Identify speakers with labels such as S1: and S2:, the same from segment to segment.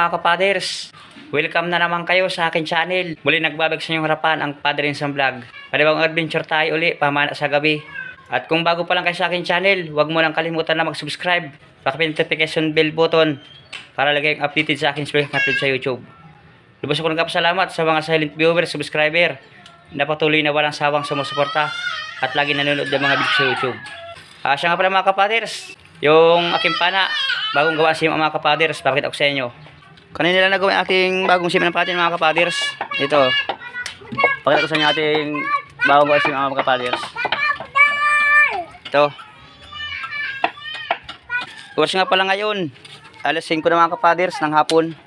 S1: Mga kapaders. Welcome na naman kayo sa akin channel. Muli nagbabag sa inyong harapan ang Padre sa Vlog. Panibang adventure tayo uli pamana sa gabi. At kung bago pa lang kayo sa akin channel, huwag mo lang kalimutan na mag-subscribe. Pakipin notification bell button para lagi ang updated sa akin special upload sa YouTube. Lubos ako nagpapasalamat sa mga silent viewer, subscriber na patuloy na walang sawang sumusuporta at lagi nanonood ng mga video sa YouTube. Ah, siya nga pala mga kapaders, yung aking pana, bagong gawa sim mga kapaders, pakita ko sa inyo. Kanina lang nagawin ating bagong sim ng patin mga kapaders. Ito. Pakita ko sa inyo ating bagong sim mga kapaders. Ito. Oras nga pala ngayon. Alas 5 na mga kapaders ng hapon.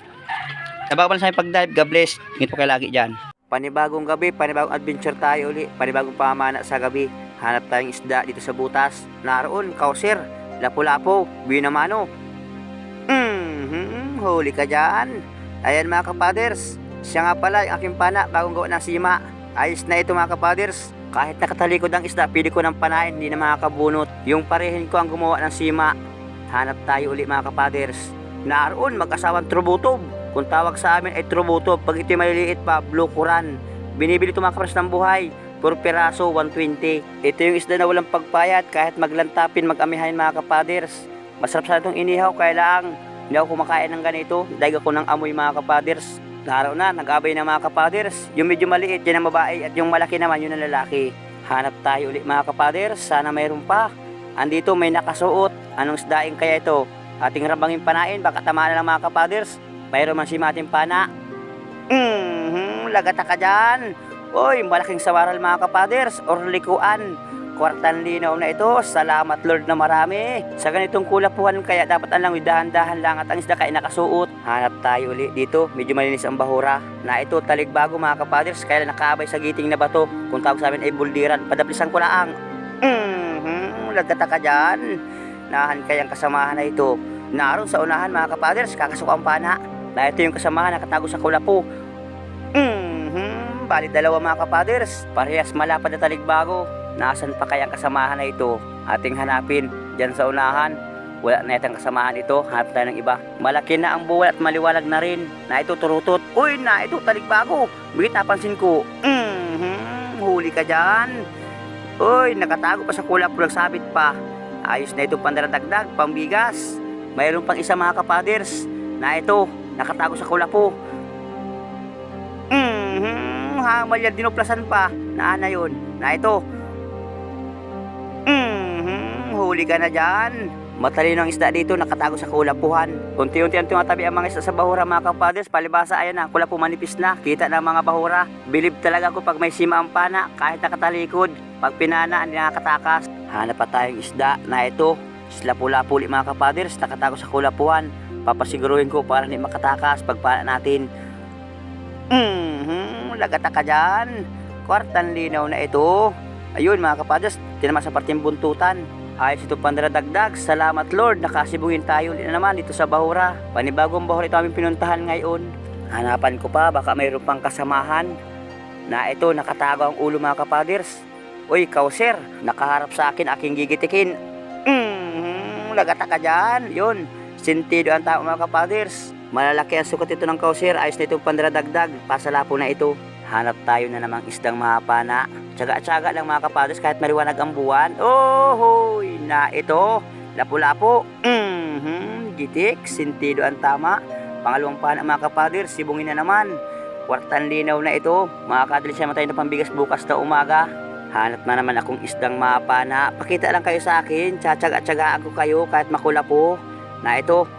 S1: Nabago pa sa aking pag-dive. God bless. Ngito kayo lagi dyan. Panibagong gabi, panibagong adventure tayo uli. Panibagong pamana sa gabi. Hanap tayong isda dito sa butas. Naroon, kauser, lapu-lapo, binamano. Huli ka dyan. Ayan mga kapaders. Siya nga pala yung aking pana, bagong gawa ng sima. Ayos na ito mga kapaders. Kahit nakatalikod ang isda, pili ko ng panain, hindi na makakabunot. Yung parehin ko ang gumawa ng sima. Hanap tayo uli mga kapaders. Naroon, mag-asawang trubutob. Kung tawag sa amin ay trubutob. Pag ito maliliit pa, blue kuran. Binibili ito mga kapaders ng buhay. Per peraso, 120. Ito yung isda na walang pagpayat. Kahit maglantapin, mag-amihain mga kapaders. Masarap sa itong inihaw, kaya hindi ako kumakain ng ganito. Dahil ako ng amoy mga kapaders. Laro na, nag-abay na mga kapaders. Yung medyo maliit, yan ang babae. At yung malaki naman, yun ang lalaki. Hanap tayo ulit mga kapaders. Sana mayroon pa. Andito may nakasuot. Anong isdaing kaya ito? Ating rabangin panain, baka tamaan na lang mga kapaders. Mayroon man si mating pana. Mm-hmm, lagata ka dyan. Uy, malaking sawaral mga kapaders. Or likuan. Kwartan linaw na ito. Salamat Lord na marami. Sa ganitong kulapuhan kaya dapat ang lang dahan-dahan lang at ang isda kaya nakasuot. Hanap tayo uli dito. Medyo malinis ang bahura. Na ito taligbago mga kapaders. Kaya nakabay sa giting na bato. Kung tawag sa amin ay buldiran. Padaplisan ko lang. Mm-hmm, lagata ka dyan. Nahan kayang kasamahan na ito. Naroon sa unahan mga kapaders. Kakasok ang pana. Na ito yung kasamahan nakatago sa kulapo. Mm-hmm, bali dalawa mga kapaders. Parehas malapad na taligbago. Nasaan pa kayang kasamahan na ito? Ating hanapin dyan sa unahan. Wala na itang kasamahan ito. Hanap tayo ng iba. Malaki na ang buwal at maliwalag na rin. Na ito turutot. Uy, na ito taligbago. Bigit napansin ko. Mm-hmm, huli ka dyan. Uy, nakatago pa sa kulap nagsabit pa. Ayos na ito pandaradagdag, pambigas. Mayroon pang isa mga kapaders. Na ito, nakatago sa kulapo. Mm-hmm, hamal yan, dinuplasan pa. Na na yun. Na ito, huli ka na dyan. Matalino ang isda dito, nakatago sa kulapuhan. Unti-unti ang tumatabi ang mga isda sa bahura mga kapadres. Palibasa, ayan na, kulapo manipis na. Kita na mga bahura. Bilib talaga ako pag may sima ang pana, kahit nakatalikod. Pag pinana, hindi nakatakas. Hanap pa tayong isda na ito. Lapu-lapuli mga kapadres, nakatago sa kulapuhan. Papasiguruhin ko para hindi makatakas pag pana natin. Mhm, lagata ka dyan. Kwartan linaw na ito. Ayun mga kapadres, tinama sa parteng buntutan. Ayos ito pandaradagdag. Salamat Lord, nakasibungin tayo ulit na naman dito sa Bahura. Panibagong Bahura ito aming pinuntahan ngayon. Hanapan ko pa, baka mayroon pang kasamahan. Na ito, nakatago ang ulo mga kapaders. Uy, kauser, nakaharap sa akin, aking gigitikin. Mm, lagata ka dyan. Yun, sentido ang tao mga kapaders. Malalaki ang sukat ito ng kauser, ayos na itong pandaradagdag. Pasalapo na ito. Hanap tayo na namang isdang mahapana. Tsaga-tsaga lang mga kapadres kahit mariwanag ang buwan. Oh, hoy, na ito. Lapu-lapo. Mhm, gitik, sentido ang tama. Pangalawang pana mga kapadres, sibungin na naman. Kwartan linaw na ito. Mga kadres siya tayo na pambigas bukas na umaga. Hanap na naman akong isdang mahapana. Pakita lang kayo sa akin. Tsatsaga-tsagaan ko kayo kahit makulapo. Na ito.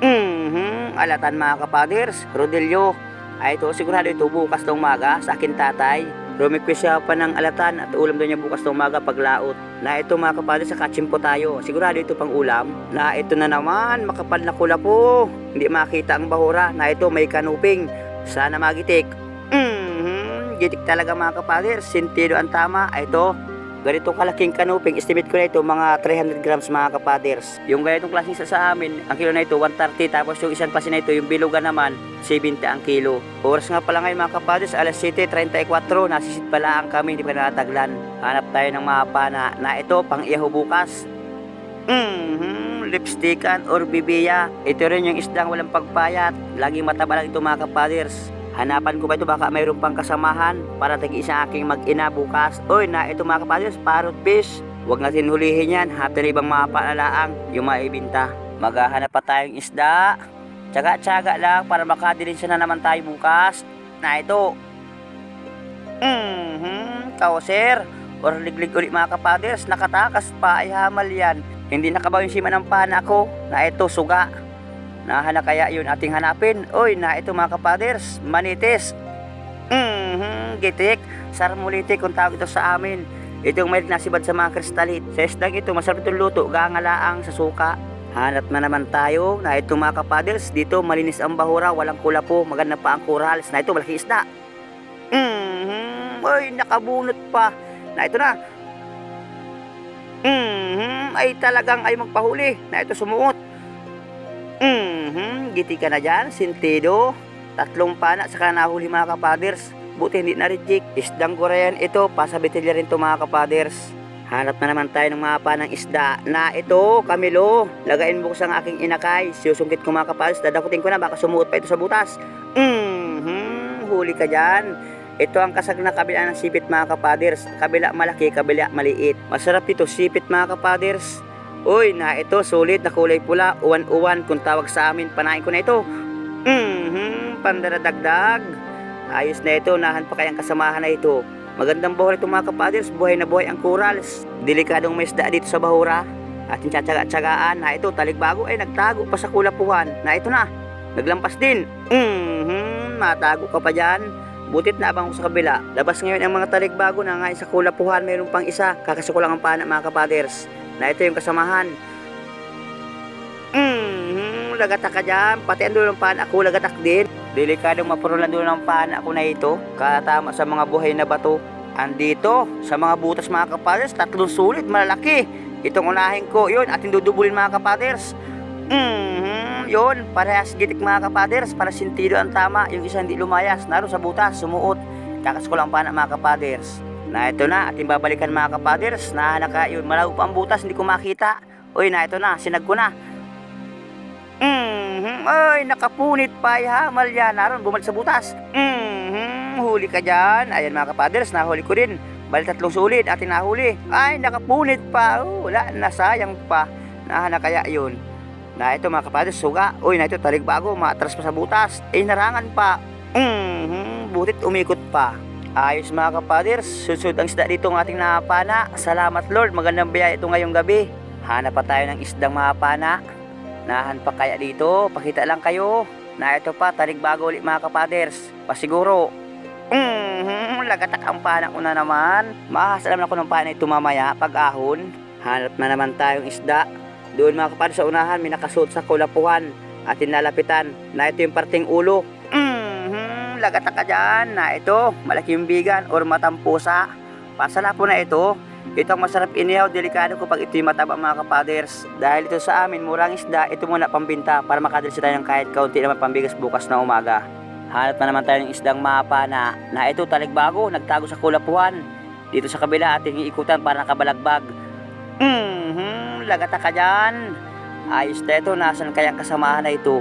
S1: Mhm, alatan mga kapadres. Rodelio. Ay ito, sigurado ito bukas na umaga sa akin tatay. Rumiquest siya pa ng alatan at ulam daw niya bukas na umaga paglaot. Na ito mga kapatid sa kachimpo tayo. Sigurado ito pang ulam. Na ito na naman, makapal na kula po. Hindi makita ang bahura. Na ito may kanuping. Sana magitik. Mhm, gitik talaga mga kapatid. Sentido ang tama. Ay ito, ganito kalaking kanuping. Estimate ko na ito mga 300 grams mga kapaders. Yung ganitong klaseng sa, sa amin, ang kilo na ito 130. Tapos yung isang klase na ito, yung bilugan naman, 70 ang kilo. Oras nga pala ngayon mga kapaders, alas 7.34. Nasisit pala ang kami, hindi pa nataglan. Hanap tayo ng mga pana na ito, pang iyaho bukas. Mhm, lipstickan or bibiya. Ito rin yung isdang walang pagpayat. Laging mataba lang ito mga kapaders. Hanapan ko ba ito baka mayroon pang kasamahan para tagi isang aking mag-ina bukas. Oy, na ito mga kapaders, parrot fish. Huwag natin hulihin yan. Hati na ibang mga paalaang yung maibinta. Maghahanap pa tayong isda. Tsaga-tsaga lang para makadilin siya na naman tayo bukas. Na ito. Mhm, kauser. Or liglig ulit mga kapaders, nakatakas pa ay hamal yan. Hindi nakabaw yung sima ng pana ko na ito suga. Nahana kaya yun ating hanapin. Oy, na ito mga kapaders, manitis. Mhm, gitik, sarmuliti kung tawag ito sa amin. Itong may nasibad sa mga kristalit. Sa isdang ito, masarap itong luto, gangalaang sa suka. Hanap na naman tayo na ito mga kapaders. Dito malinis ang bahura, walang kulapo, maganda pa ang corals. Na ito, malaki isda. Mhm, ay nakabunot pa. Na ito na. Mhm, ay talagang ay magpahuli. Na ito sumuot. Mhm, giti ka na dyan, sintido. Tatlong pana saka nahuli mga kapaders. Buti hindi na-reject. Isdang Korean ito, pasabitilya rin to mga kapaders. Hanap na naman tayo ng mga panang isda na ito, Camilo. Lagayin mo ko sa aking inakay. Susungkit ko mga kapaders, dadakutin ko na, baka sumuot pa ito sa butas. Mhm, huli ka dyan. Ito ang kasag na kabila ng sipit mga kapaders. Kabila malaki, kabila maliit. Masarap ito sipit mga kapaders. Uy, na ito, sulit na kulay pula, uwan-uwan kung tawag sa amin, panain ko na ito. Mhm, pandaradagdag. Ayos na ito, nahan pa kayang kasamahan na ito. Magandang buhay ito mga kapaders, buhay na buhay ang corals. Delikadong may isda dito sa bahura. Ating tsatsaga-tsagaan na ito, taligbago ay nagtago pa sa kulapuhan. Na ito na, naglampas din. Mhm, matago ka pa dyan. Butit na abang ko sa kabila. Labas ngayon ang mga taligbago na nga sa kulapuhan, mayroon pang isa. Kakasuko lang ang pana mga kapaders. Na ito yung kasamahan. Mhm, lagatak ka dyan. Pati ang dulo ng pana ako, lagatak din. Delikadong mapurulan dulo ng pana ako na ito. Katama sa mga buhay na bato. Andito, sa mga butas mga kapaders, tatlong sulit, malalaki. Itong unahin ko, yun, ating dudubulin mga kapaders. Mhm, yun, parehas gitik mga kapaders, para sintido ang tama, yung isa hindi lumayas, naroon sa butas, sumuot. Kakas ko lang pa na mga kapaders. Na ito na, ating babalikan mga kapaders, na naka, yun, malago pa ang butas, hindi ko makita. Uy, na ito na, sinag ko na. Mhm, ay, nakapunit pa, hamal yan, naroon, bumalik sa butas. Mhm, huli ka dyan. Ayan mga kapaders, nahuli ko rin. Bali tatlong sulit, ating nahuli. Ay, nakapunit pa, oh, wala, nasayang pa. Nahana kaya yun. Na ito mga kapaders, suga. Uy, na ito taligbago, maatras pa sa butas. Eh, narangan pa. Mhm, butit umikot pa. Ayos mga kapaders, susud ang isda dito ng ating napana. Salamat Lord, magandang biyaya ito ngayong gabi. Hanap pa tayo ng isdang mapana. Nahan pa kaya dito, pakita lang kayo. Na ito pa, taligbago ulit mga kapaders. Pasiguro. Mhm, lagatak ang pana ko na naman. Mahasalam ako ng pana ito mamaya pag ahon. Hanap na naman tayong isda. Doon mga kapaders sa unahan, may nakasuot sa kulapuhan at tinalapitan na ito yung parting ulo. Mhm, lagatak ka dyan na ito, malaking bigan or matampusa. Pasala po na ito. Ito ang masarap inihaw, delikado ko pag ito'y mataba mga kapaders. Dahil ito sa amin, murang isda, ito muna pambinta para makadalsi tayo ng kahit kaunti naman pambigas bukas na umaga. Hanap na naman tayo ng isdang mapa na, na ito taligbago, nagtago sa kulapuhan. Dito sa kabila ating iikutan para nakabalagbag. Mhm, lagata ka dyan. Ayos na ito, nasan kayang kasamahan na ito?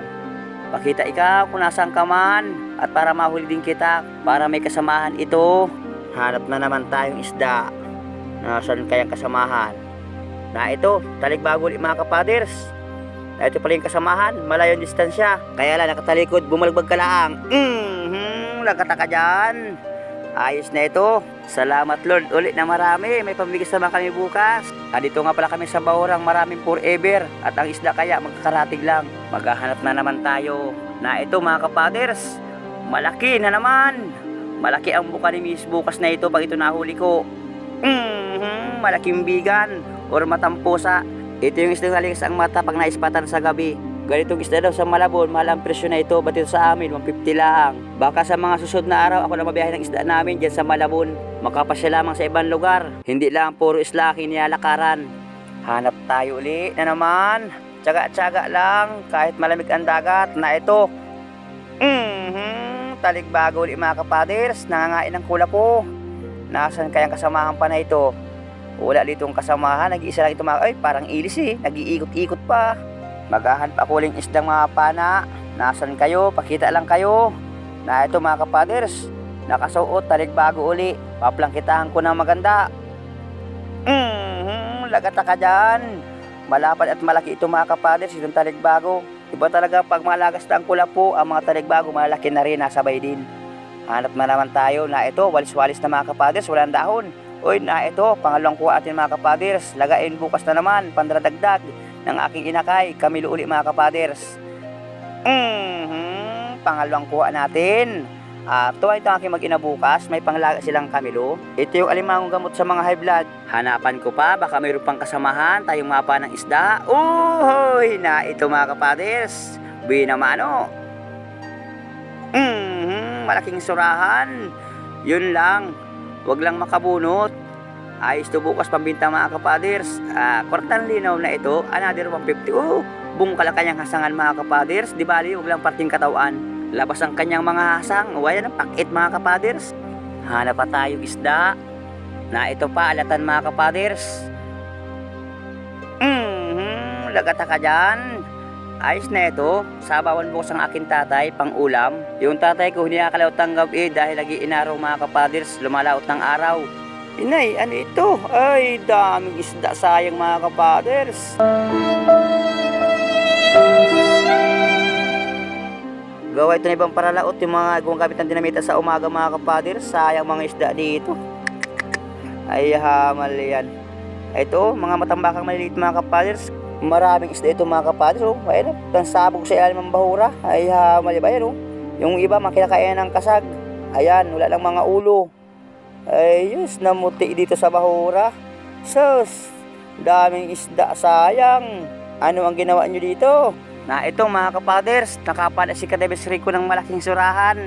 S1: Pakita ikaw kung nasan ka man at para mahuli din kita, para may kasamahan ito. Hanap na naman tayong isda. Nasaan kayang kasamahan? Na ito, taligbago ulit mga kapaders. Na ito pala yung kasamahan, malayo ang distansya. Kaya lang nakatalikod, bumalagbag ka lang. Mhm, lagata ka dyan. Ayos na ito. Salamat Lord ulit na marami. May pambigas naman kami bukas. Ah, dito nga pala kami sa Bawrang maraming forever. At ang isda kaya magkakaratig lang. Maghahanap na naman tayo. Na ito mga kapaders. Malaki na naman. Malaki ang buka ni Miss bukas na ito pag ito nahuli ko. Mhm, malaking bigan or matampusa. Ito yung isdang haligas ang mata pag naispatan sa gabi. Ganitong isda daw sa Malabon, mahal ang presyo na ito, ba't sa amin, 150 lang. Baka sa mga susunod na araw, ako na mabiyahe ng isda namin dyan sa Malabon. Makapasya lamang sa ibang lugar. Hindi lang puro isla ang nilalakaran. Hanap tayo uli na naman. Tsaga-tsaga lang, kahit malamig ang dagat, na ito. Mhm, taligbago uli mga kapaders, nangangain ng kula po. Nasaan kayang kasamahan pa na ito? Wala ditong kasamahan, nag-iisa lang ito mga, ay parang ilis eh, nag-iikot-ikot pa. Maghahanap ako uling isdang mga pana. Nasaan kayo? Pakita lang kayo. Na ito mga kapaders, nakasuot, talig bago uli. Paplangkitahan ko ng maganda. Mhm, lagata ka dyan. Malapad at malaki ito mga kapaders, itong talig bago. Iba talaga pag malagas na ang kulapo, ang mga talig bago malaki na rin, nasabay din. Hanap na naman tayo na ito, walis-walis na mga kapaders, walang dahon. Uy, na ito, pangalawang kuha atin mga kapaders. Lagain bukas na naman, pandradagdag ng aking inakay. Kami uli mga kapaders. Mhm, pangalawang kuha natin. Ah, tuwa ito aking mag-ina bukas, may panglaga silang kamilo. Ito yung alimangong gamot sa mga high blood. Hanapan ko pa, baka mayroon pang kasamahan, tayong mapa ng isda. Uhoy, na ito mga kapaders. Binamano. Mhm, malaking surahan. Yun lang, wag lang makabunot. Ayos to bukas pambinta mga kapaders. Ah, kwartang linaw na ito, another 150. Oh, bung kala kanyang hasangan mga kapaders. Di bali, wag lang parting katawan. Labas ang kanyang mga hasang. Waya ng pakit mga kapaders. Hanap pa tayong isda. Na ito pa, alatan mga kapaders. Mhm, lagata ka dyan. Ayos na ito. Sabawan bukas ang aking tatay, pang ulam. Yung tatay ko hindi nakakalaot ng gabi dahil lagi inaraw mga kapaders, lumalaot ng araw. Inay, ano ito? Ay, daming isda sayang mga kapaders. Gawa ito na ibang paralaot yung mga gumagamit ng dinamita sa umaga mga kapaders. Sayang mga isda dito. Ay, hamal yan. Ito, mga matambakang maliliit mga kapaders. Maraming isda ito mga kapaders. Oh. Ayun, oh. sabog sa ilalim ng bahura. Ay, hamal yan. Ayun, oh. Yung iba, makinakain ng kasag. Ayan, wala lang mga ulo. Ayos, namuti dito sa bahura. Sus, daming isda, sayang. Ano ang ginawa nyo dito? Na ito mga kapaders, nakapala si Kadebes Rico ng malaking surahan.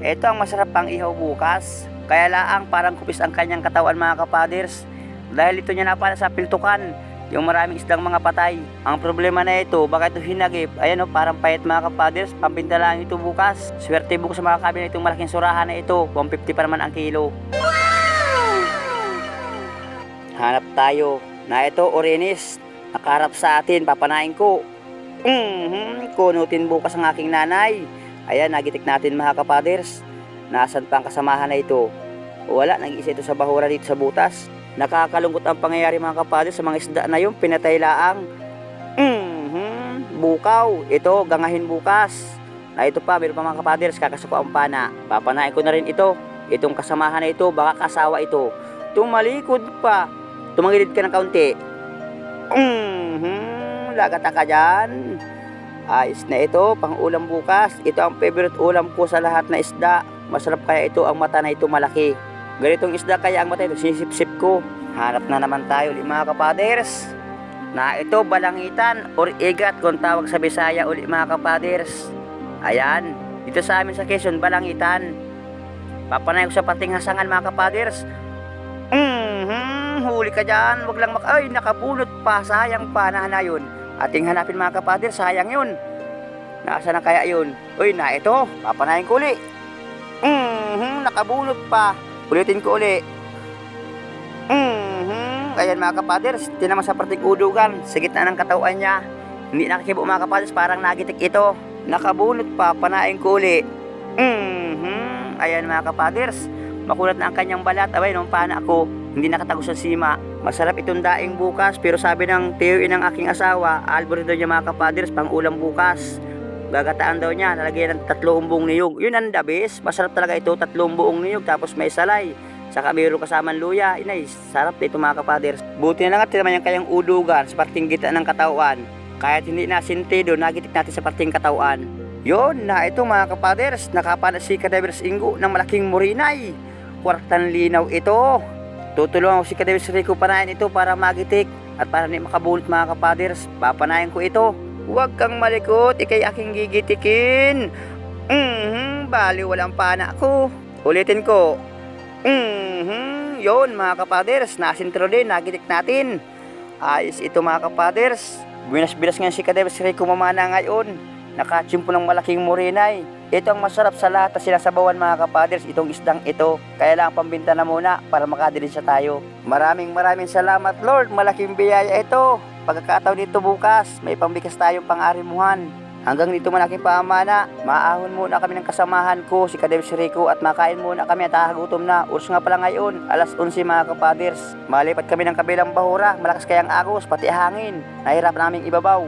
S1: Ito ang masarap pang ihaw bukas. Kaya laang parang kupis ang kanyang katawan mga kapaders. Dahil ito niya napala sa piltukan, yung maraming isdang mga patay. Ang problema na ito, baka ito hinagip. Ayan o, parang payat mga kapaders, pampinta lang ito bukas. Swerte bukas sa mga kabin itong malaking surahan na ito. 150 pa naman ang kilo. Hanap tayo. Na ito, Orenis. Nakarap sa atin, papanain ko. Mhm, kunutin bukas ang aking nanay. Ayan, nagitik natin mga kapaders. Nasaan pa ang kasamahan na ito? Wala, nag-isa ito sa bahura dito sa butas. Nakakalungkot ang pangyayari mga kapaders sa mga isda na yun, pinatay laang. Mhm, bukaw. Ito, gangahin bukas. Na ito pa, meron pa mga kapaders, kakasuko ang pana. Papanain ko na rin ito. Itong kasamahan na ito, baka kasawa ito. Tumalikod pa. Tumangilid ka ng kaunti. Mhm, lagata ka dyan. Ayos na ito, pang ulam bukas. Ito ang favorite ulam ko sa lahat na isda. Masarap kaya ito ang mata na ito malaki. Ganitong isda kaya ang mata ito, sinisip-sip ko. Hanap na naman tayo mga kapaders. Na ito, balangitan or igat kung tawag sa Bisaya ulit mga kapaders. Ayan, dito sa amin sa Quezon, balangitan. Papanay ko sa pating hasangan mga kapaders. Mhm, huli ka dyan. Wag lang mak... Ay, nakabunot pa. Sayang pa na na yun. Ating hanapin mga kapader. Sayang yun. Nasa na kaya yun? Uy, na ito. Papanayin ko uli. Mhm, nakabunot pa. Ulitin ko uli. Mhm, ayan mga kapaders. Tinaman sa parting udugan. Sa gitna ng katawan niya. Hindi nakikibo mga kapaders. Parang nagitik ito. Nakabunot pa. Panayin ko uli. Mhm, ayan mga kapaders. Makulat na ang kanyang balat. Abay, nung pana ako, hindi nakatagos sa sima. Masarap itong daing bukas, pero sabi ng tiyuin ng aking asawa, albor daw niya mga kapaders, pang ulam bukas. Gagataan daw niya, nalagyan ng tatlo umbong niyog. Yun ang the. Masarap talaga ito, tatlong buong niyog, tapos may salay. Saka mayroon kasamang luya. Inay, sarap ito mga kapaders. Buti na lang at tinaman yung kayang udugan sa parting gitna ng katawan. Kahit hindi na sintido, nagitik natin sa parting katawan. Yun, na ito mga kapaders, nakapana si Kadevers Ingo ng malaking murinay. Kwartang linaw ito. Tutulungan ko si Kadewis Rico panayin ito para magitik at para hindi makabulot mga kapaders. Papanayin ko ito. Huwag kang malikot, ikay aking gigitikin. Mhm, bali walang pana ko. Ulitin ko. Mhm, yon mga kapaders, nasintro din, nagitik natin. Ayos ito mga kapaders. Binas-binas nga si Kadewis Rico mamana ngayon. Nakachimpo ng malaking murinay. Ito ang masarap sa lahat na sinasabawan mga kapaders, itong isdang ito. Kaya lang pambinta na muna para makadilin siya tayo. Maraming maraming salamat Lord, malaking biyaya ito. Pagkakataon dito bukas, may pambigas tayong pang-arimuhan. Hanggang dito man aking paamana, maahon muna kami ng kasamahan ko, si Kadem Rico at makain muna kami at hagutom na. Uros nga pala ngayon, alas 11 mga kapaders. Malipat kami ng kabilang bahura, malakas kayang agos, pati hangin. Nahirap naming ibabaw.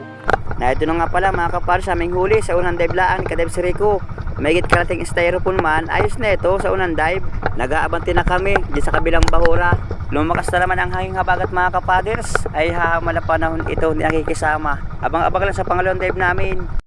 S1: Na ito na nga pala mga kapaders, aming huli sa unang dive laan, Kadem Rico. May git karating styrofoam man, ayos na ito sa unang dive. Nag-aabante na kami di sa kabilang bahura. Lumakas na naman ang hanging habagat mga kapaders ay hahamal na panahon ito hindi nakikisama. Abang-abang lang sa pangalawang dive namin.